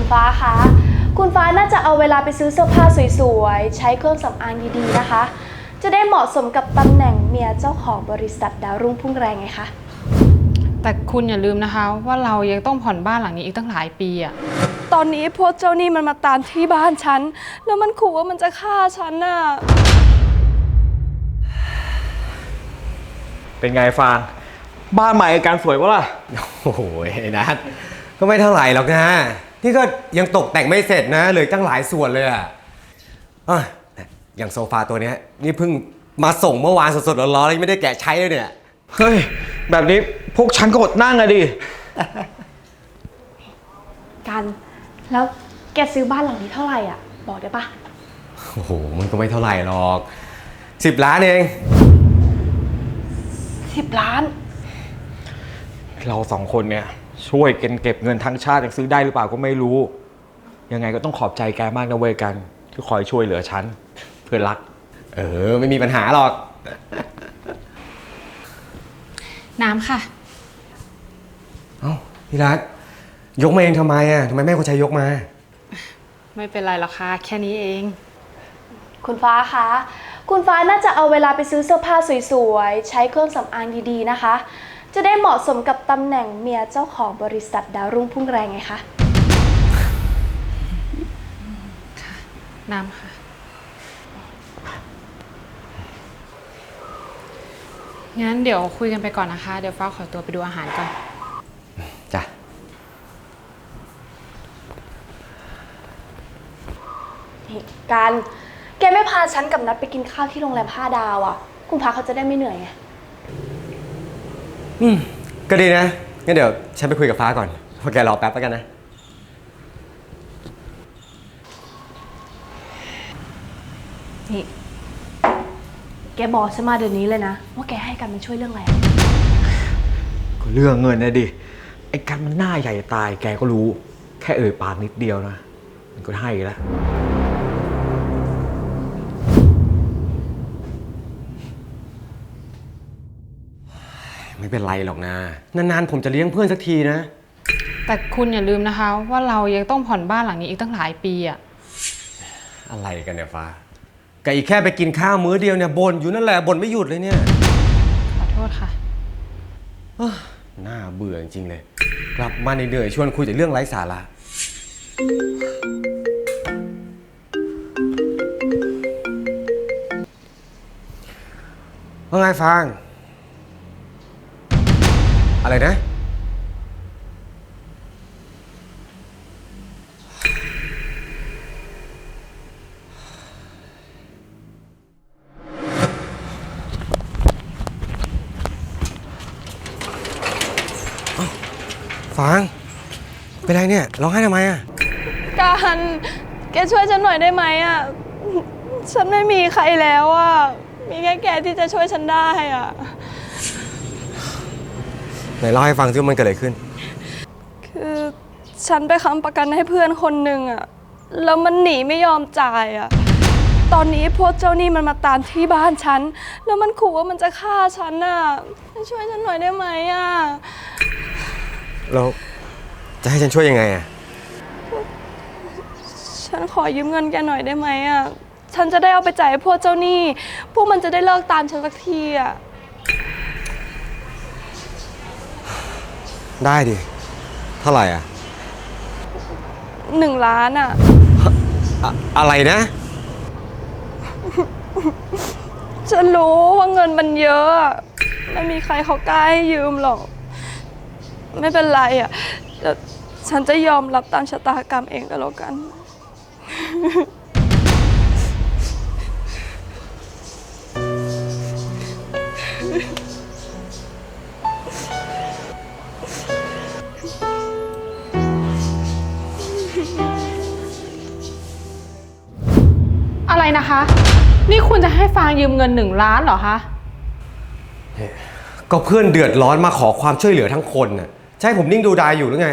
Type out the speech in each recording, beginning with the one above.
คุณฟ้าคะ คุณฟ้าน่าจะเอาเวลาไปซื้อเสื้อผ้าสวยๆ ใช้เครื่องสำอางดีๆนะคะ จะได้เหมาะสมกับตำแหน่งเมียเจ้าของบริษัทดาวรุ่งพุ่งแรงไงคะ แต่คุณอย่าลืมนะคะ ว่าเรายังต้องผ่อนบ้านหลังนี้อีกตั้งหลายปีอะตอนนี้พวกเจ้าหนี้มันมาตามที่บ้านฉัน แล้วมันขู่ว่ามันจะฆ่าฉันน่ะ เป็นไงฟาง บ้านใหม่อาการสวยวะล่ะ โอ้โหไอ้นัทก็ไม่เท่าไหร่หรอกนะ นี่ก็ยังตกแต่งไม่เสร็จนะเหลยตั้งหลายส่วนเลยอะอะอย่างโซฟาตัวเนี้ยนี่เพิ่งมาส่งเมื่อวานสดๆร้อนๆยังไม่ได้แกะใช้เลยเนี่ย เฮ้ย แบบนี้พวกฉันก็อดนั่งอะดิ กัน แล้วแกซื้อบ้านหลังนี้เท่าไหร่อะ บอกได้ปะโอ้โห มันก็ไม่เท่าไหร่หรอกสิบล้านเอง สิบล้าน เราสองคนเนี่ย ช่วยกันเก็บเงินทั้งชาติยังซื้อได้หรือเปล่าก็ไม่รู้ ยังไงก็ต้องขอบใจแกมากนะเว้ยกัน ที่คอยช่วยเหลือฉันเพื่อนรัก เออ ไม่มีปัญหาหรอก น้ำค่ะ เอ้าพี่รัตยกมาเองทำไมอะทำไมแม่คนใช้ยกมา ไม่เป็นไรหรอกค่ะแค่นี้เอง คุณฟ้าคะ คุณฟ้าน่าจะเอาเวลาไปซื้อเสื้อผ้าสวยๆ ใช้เครื่องสำอางดีๆนะคะ จะได้เหมาะสมกับตำแหน่งเมียเจ้าของบริษัทดาวรุ่งพุ่งแรงไงคะ น้ำค่ะ งั้นเดี๋ยวคุยกันไปก่อนนะคะ เดี๋ยวฟ้าขอตัวไปดูอาหารก่อน จ้ะ นี่การ แกไม่พาฉันกับนัดไปกินข้าวที่โรงแรมห้าดาวอะ่ะ คุณพาเขาจะได้ไม่เหนื่อยไง อืมก็ดีนะ งั้นเดี๋ยวฉันไปคุยกับฟ้าก่อนพอแกรอแป๊บแล้วกันนะ นี่ แกบอกฉันมาเดี๋ยวนี้เลยนะ ว่าแกให้กันมันช่วยเรื่องอะไรก็เรื่องเงินนะดิ ไอ้กันมันหน้าใหญ่จะตายแกก็รู้ แค่เอ่ยปากนิดเดียวนะ มันก็ให้แล้ว ไม่เป็นไรหรอกนะ นานๆ ผมจะเลี้ยงเพื่อนสักทีนะ แต่คุณอย่าลืมนะคะ ว่าเรายังต้องผ่อนบ้านหลังนี้อีกตั้งหลายปีอะอะไรกันเนี่ยฟ้าก็อีกแค่ไปกินข้าวมื้อเดียวเนี่ยบ่นอยู่นั่นแหละบ่นไม่หยุดเลยเนี่ยขอโทษค่ะ เอ้อน่าเบื่อจริงๆเลย กลับมาเหนื่อยๆชวนคุยแต่เรื่องไร้สาระ ว่าไงฟาง อะไรนะ ฟาง เป็นไรเนี่ย ร้องไห้ทำไมอะ การแกช่วยฉันหน่อยได้ไหมอะ ฉันไม่มีใครแล้วอะ มีแค่แกที่จะช่วยฉันได้อะ ไหนเล่าให้ฟังซิว่ามันเกิดอะไรขึ้น คือฉันไปค้ำประกันให้เพื่อนคนหนึ่งอะแล้วมันหนีไม่ยอมจ่ายอะตอนนี้พวกเจ้าหนี้มันมาตามที่บ้านฉัน แล้วมันขู่ว่ามันจะฆ่าฉันอะช่วยฉันหน่อยได้ไหมอะแล้วจะให้ฉันช่วยยังไงอะฉันขอยืมเงินแกหน่อยได้ไหมอะฉันจะได้เอาไปจ่ายให้พวกเจ้าหนี้ พวกมันจะได้เลิกตามฉันสักทีอะ ได้ดิ เท่าไหร่อะหนึ่งล้านอะอะอะไรนะ ฉันรู้ว่าเงินมันเยอะอะไม่มีใครเขากล้าให้ยืมหรอก ไม่เป็นไรอะเดี๋ยวฉันจะยอมรับตามชะตากรรมเองก็แล้วกัน นะคะ นี่คุณจะให้ฟางยืมเงินหนึ่งล้านเหรอคะ ก็เพื่อนเดือดร้อนมาขอความช่วยเหลือทั้งคนน่ะจะให้ผมนิ่งดูดายอยู่หรือไง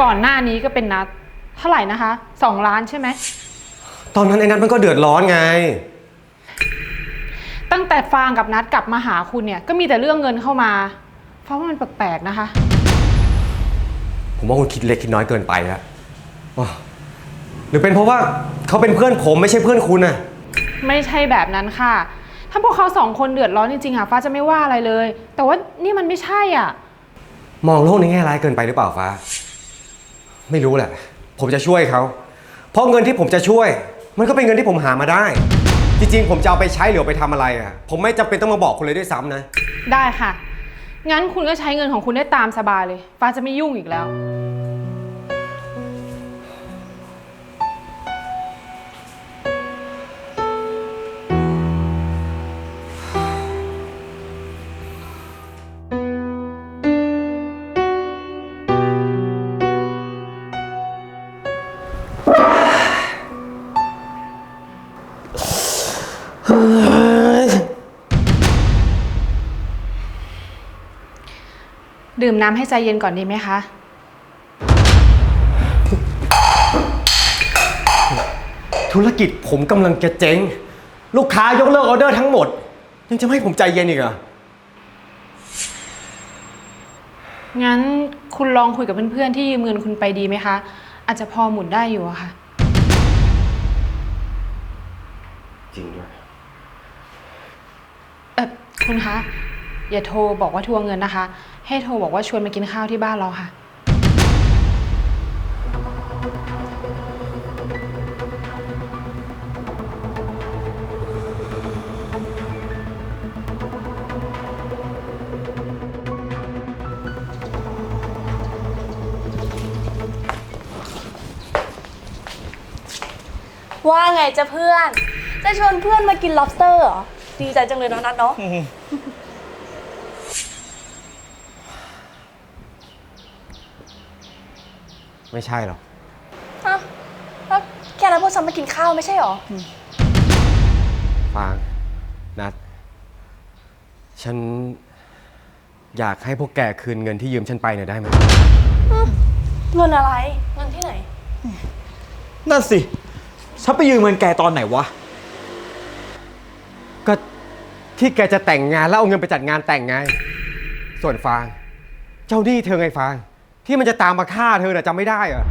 ก่อนหน้านี้ก็เป็นนัดเท่าไหร่นะคะสองล้านใช่ไหม ตอนนั้นไอ้นัทมันก็เดือดร้อนไง ตั้งแต่ฟางกับนัดกลับมาหาคุณเนี่ยก็มีแต่เรื่องเงินเข้ามาเพราะว่ามันแปลกๆนะคะ ผมว่าคุณคิดเล็กคิดน้อยเกินไปแล้วอ๋อหรือเป็นเพราะว่า เขาเป็นเพื่อนผมไม่ใช่เพื่อนคุณน่ะ ไม่ใช่แบบนั้นค่ะ ถ้าพวกเขาสองคนเดือดร้อนจริงๆอะฟ้าจะไม่ว่าอะไรเลย แต่ว่านี่มันไม่ใช่อะ มองโลกในแง่ร้ายเกินไปหรือเปล่าฟ้า ไม่รู้แหละ ผมจะช่วยเขา เพราะเงินที่ผมจะช่วย มันก็เป็นเงินที่ผมหามาได้ จริงๆ ผมจะเอาไปใช้หรือเอาไปทำอะไรอะ ผมไม่จำเป็นต้องมาบอกคุณเลยด้วยซ้ำนะ ได้ค่ะ งั้นคุณก็ใช้เงินของคุณได้ตามสบายเลย ฟ้าจะไม่ยุ่งอีกแล้ว ดื่มน้ำให้ใจเย็นก่อนดีไหมคะ ธุรกิจผมกำลังจะเจ๊ง ลูกค้ายกเลิกออเดอร์ทั้งหมด ยังจะไม่ให้ผมใจเย็นอีกเหรอ งั้นคุณลองคุยกับเพื่อนๆที่ยืมเงินคุณไปดีไหมคะ อาจจะพอหมุนได้อยู่อะค่ะ จริงด้วย เออคุณคะ อย่าโทรบอกว่าทวงเงินนะคะ ให้โทรบอกว่าชวนมากินข้าวที่บ้านเราค่ะ ว่าไงจะเพื่อน จะชวนเพื่อนมากิน lobster เหรอ ดีใจจังเลยเนาะนัดเนาะ ไม่ใช่หรอกอ้าวแล้วแกนัดพวกฉันมากินข้าวไม่ใช่เหรอ ฟางนัด ฉันอยากให้พวกแกคืนเงินที่ยืมฉันไปหน่อยได้ไหมเงินอะไร เงินที่ไหน นั่นสิ ฉันไปยืมเงินแกตอนไหนวะ ก็ที่แกจะแต่งงานแล้วเอาเงินไปจัดงานแต่งไง ส่วนฟาง เจ้าหนี้เธอไงฟาง ที่มันจะตามมาฆ่าเธอน่ะจำไม่ได้เหรอ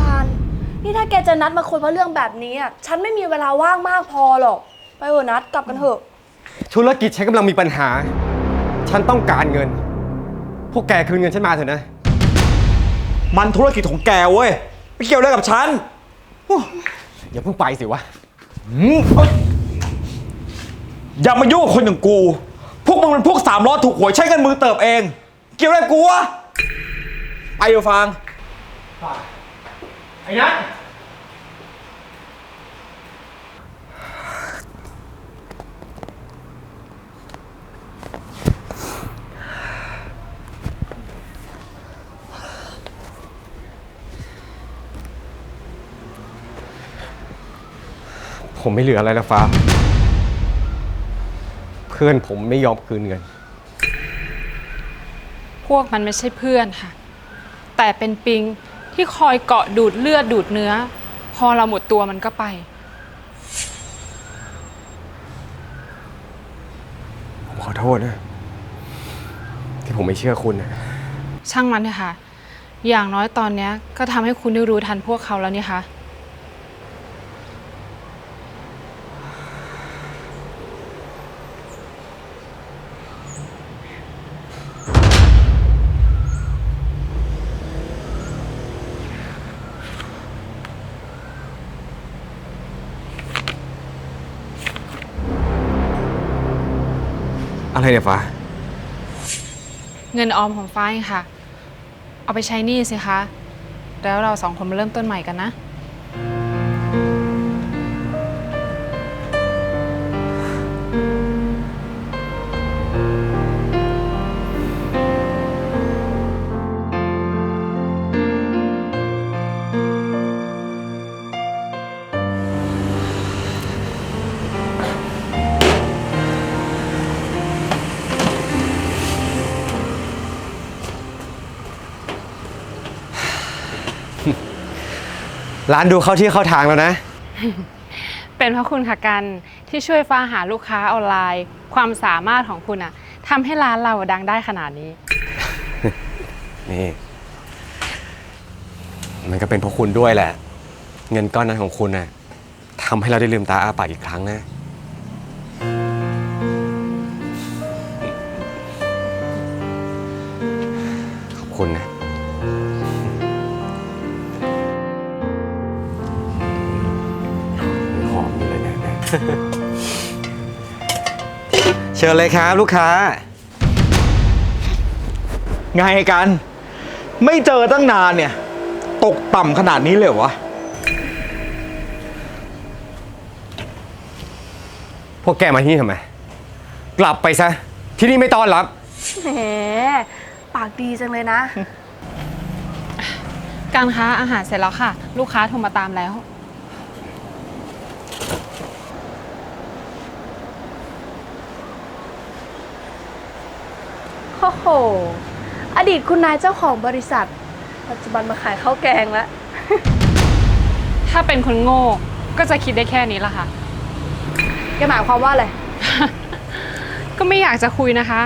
ตาลนี่ถ้าแกจะนัดมาคุยเพราะเรื่องแบบนี้อะ ฉันไม่มีเวลาว่างมากพอหรอก ไปเถอะนัดกลับกันเถอะ ธุรกิจฉันกำลังมีปัญหา ฉันต้องการเงิน พวกแกคืนเงินฉันมาเถอะนะ มันธุรกิจของแกเว้ย ไม่เกี่ยวอะไรกับฉันอย่าเพิ่งไปสิวะ อืมเอ้ยอย่ามายุ่งกับคนอย่างกู พวกมึงเป็นพวกสามล้อถูกหวยใช้กันมือเติบเอง เกี่ยวอะไรกับกูวะ ไปเดี๋ยวฟัง ไอ้นัทผมไม่เหลืออะไรแล้วฟ้า เพื่อนผมไม่ยอมคืนเงิน พวกมันไม่ใช่เพื่อนค่ะ แต่เป็นปิงที่คอยเกาะดูดเลือดดูดเนื้อ พอเราหมดตัวมันก็ไป ผมขอโทษนะ ที่ผมไม่เชื่อคุณนะช่างมันเถอะค่ะ อย่างน้อยตอนเนี้ยก็ทำให้คุณได้รู้ทันพวกเขาแล้วนี่คะ อะไรเนี่ยฟ้า เงินออมของฟ้าเองค่ะ เอาไปใช้หนี้สิคะ แล้วเราสองคนมาเริ่มต้นใหม่กันนะ ร้านดูเข้าที่เข้าทางแล้วนะ เป็นเพราะคุณค่ะกันที่ช่วยฟ้าหาลูกค้าออนไลน์ ความสามารถของคุณอะทำให้ร้านเราดังได้ขนาดนี้ นี่ มันก็เป็นเพราะคุณด้วยแหละ เงินก้อนนั้นของคุณน่ะทำให้เราได้ลืมตาอ้าปากอีกครั้งนะ เลยนะเชิญเลยครับลูกค้า ไงกัน ไม่เจอตั้งนานเนี่ย ตกต่ำขนาดนี้เลยเหรอวะ พวกแกมาที่นี่ทำไม กลับไปซะ ที่นี่ไม่ต้อนรับ แหมปากดีจังเลยนะ การค้าอาหารเสร็จแล้วค่ะ ลูกค้าโทรมาตามแล้ว อ้โห อดีตคุณนายเจ้าของบริษัท ปัจจุบันมาขายข้าวแกงแล้ว ถ้าเป็นคนโง่ก็จะคิดได้แค่นี้ละค่ะ แกหมายความว่าอะไร ก็ไม่อยากจะคุยนะคะ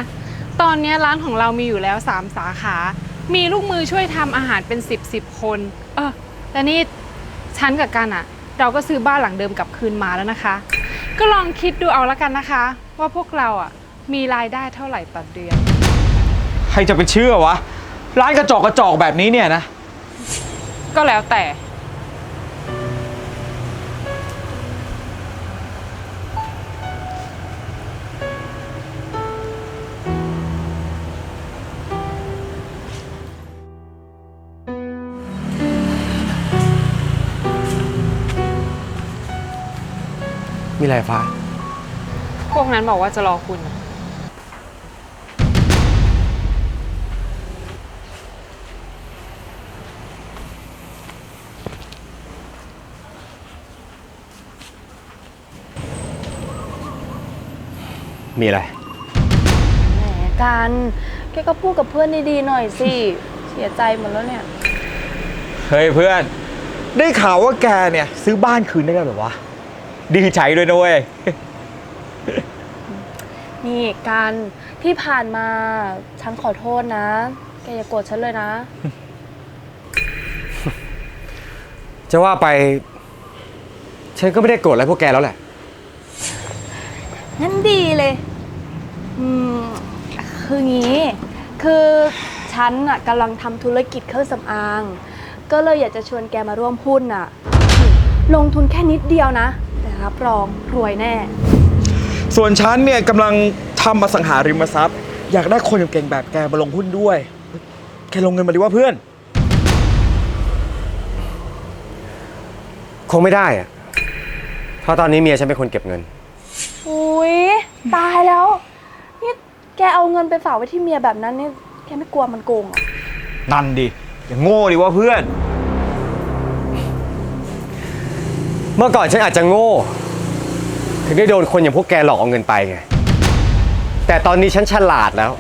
ตอนนี้ร้านของเรามีอยู่แล้ว 3 สาขา มีลูกมือช่วยทำอาหารเป็น 10บสคน เออแต่นี่ฉันกับกันอะเราก็ซื้อบ้านหลังเดิมกลับคืนมาแล้วนะคะ ก็ลองคิดดูเอาละกันนะคะ ว่าพวกเราอะมีรายได้เท่าไหร่ต่อเดือน ใครจะไปเชื่อวะ ร้านกระจอกกระจอกแบบนี้เนี่ยนะ ก็แล้วแต่ มีอะไรฟ้า พวกนั้นบอกว่าจะรอคุณ มีอะไร แหมกันแกก็พูดกับเพื่อนดีๆหน่อยสิ เสียใจหมดแล้วเนี่ย เฮ้ยเพื่อน ได้ข่าวว่าแกเนี่ย ซื้อบ้านคืนได้แล้วเหรอวะ ดีใจด้วยนะเว้ย นี่กันที่ผ่านมาฉันขอโทษนะ แกอย่าโกรธฉันเลยนะ จะว่าไป ฉันก็ไม่ได้โกรธอะไรพวกแกแล้วแหละ งั้นดีเลย อืมคืองี้ คือฉันอะกำลังทำธุรกิจเครื่องสำอาง ก็เลยอยากจะชวนแกมาร่วมหุ้นอะลงทุนแค่นิดเดียวนะ แต่รับรองรวยแน่ ส่วนฉันเนี่ยกำลังทำอสังหาริมทรัพย์ อยากได้คนเก่งๆแบบแกมาลงหุ้นด้วย แกลงเงินมาดีว่าเพื่อน คงไม่ได้อะเพราะตอนนี้เมียฉันเป็นคนเก็บเงิน อุ้ยตายแล้วนี่ แกเอาเงินไปฝากไว้ที่เมียแบบนั้นนี่แกไม่กลัวมันโกงเหรอนั่นดิ อย่างโง่ดีว่าเพื่อน เมื่อก่อนฉันอาจจะโง่ ถึงได้โดนคนอย่างพวกแกหลอกเอาเงินไปไง แต่ตอนนี้ฉันฉลาดแล้ว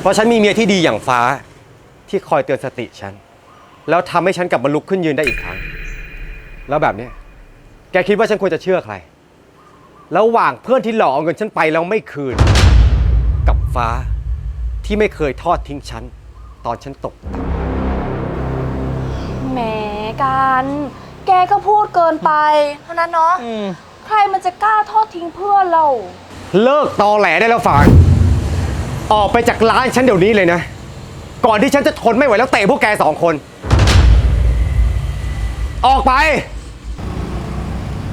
เพราะฉันมีเมียที่ดีอย่างฟ้า ที่คอยเตือนสติฉัน แล้วทำให้ฉันกลับมาลุกขึ้นยืนได้อีกครั้ง แล้วแบบเนี้ยแกคิดว่าฉันควรจะเชื่อใคร ระหว่างเพื่อนที่หลอกเอาเงินฉันไปแล้วไม่คืน ฟ้าที่ไม่เคยทอดทิ้งฉัน ตอนฉันตกแหมกัน แกก็พูดเกินไป เท่านั้นเนาะใครมันจะกล้าทอดทิ้งเพื่อนเรา เลิกตอแหลได้แล้วฝางออกไปจากร้านฉันเดี๋ยวนี้เลยนะ ก่อนที่ฉันจะทนไม่ไหวแล้วเตะพวกแกสองคน ออกไป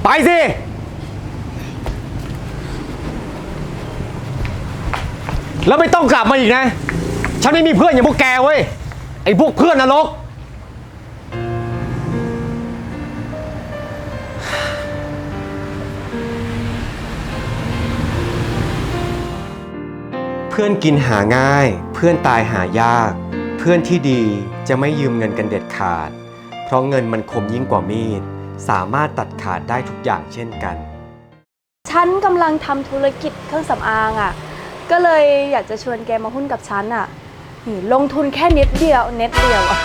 ไปสิ แล้วไม่ต้องกลับมาอีกนะ ฉันไม่มีเพื่อนอย่างพวกแกเว้ย ไอ้พวกเพื่อนนรก เพื่อนกินหาง่าย เพื่อนตายหายาก เพื่อนที่ดีจะไม่ยืมเงินกันเด็ดขาด เพราะเงินมันคมยิ่งกว่ามีด สามารถตัดขาดได้ทุกอย่างเช่นกัน ฉันกำลังทำธุรกิจเครื่องสำอางอะ่ะ ก็เลยอยากจะชวนแกมาหุ้นกับฉันอะ่ะนี่ลงทุนแค่นิดเดียวเน็ตเดียวอะ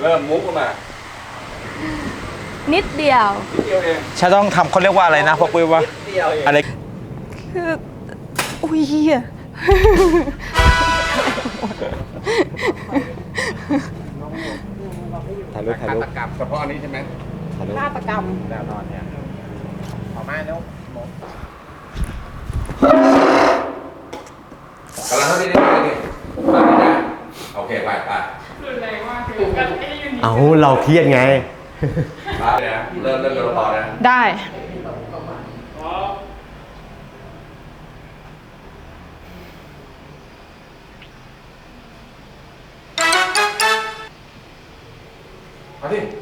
เริ่มมุกมานิดเดียวฉันต้องทำเขาเรียกว่าอะไรนะพอปุ้ยว่าอะไรคืออุ้ยเหี้ยายรูปถ่ายรูปฆตกรรมเฉพาะอันนี้ใช่ไหมถ่ายรูปฆาตกรรมแน่นอนเนี่ยขอมาแล้ว กำลังเท่านี้ได้ไหมนี่โอเคไปไปเอาเราเครียดไง ไปเลยนะเริ่มเริ่มตัวละครนะได้ มาดิ